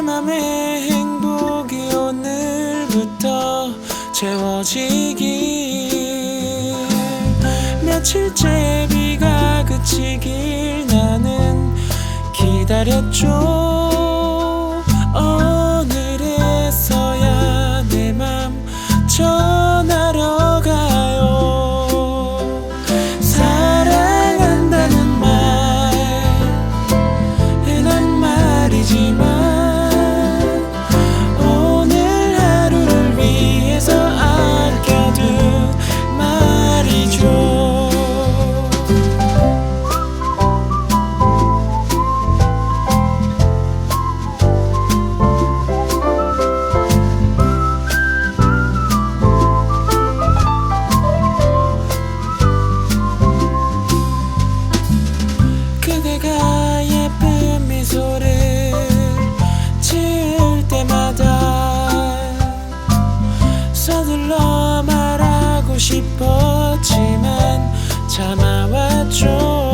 내 맘에 행복이 오늘부터 채워지기. 며칠째 비가 그치길 나는 기다렸죠. 서둘러 말하고 싶었지만 참아왔죠.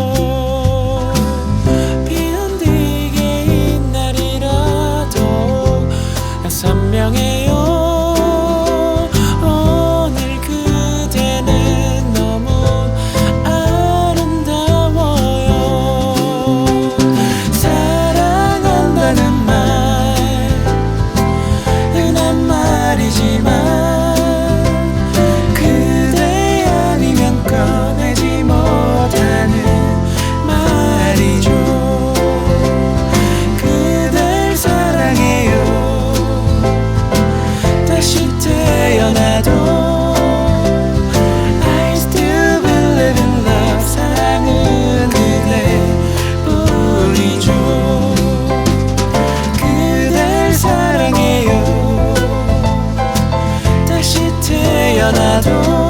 情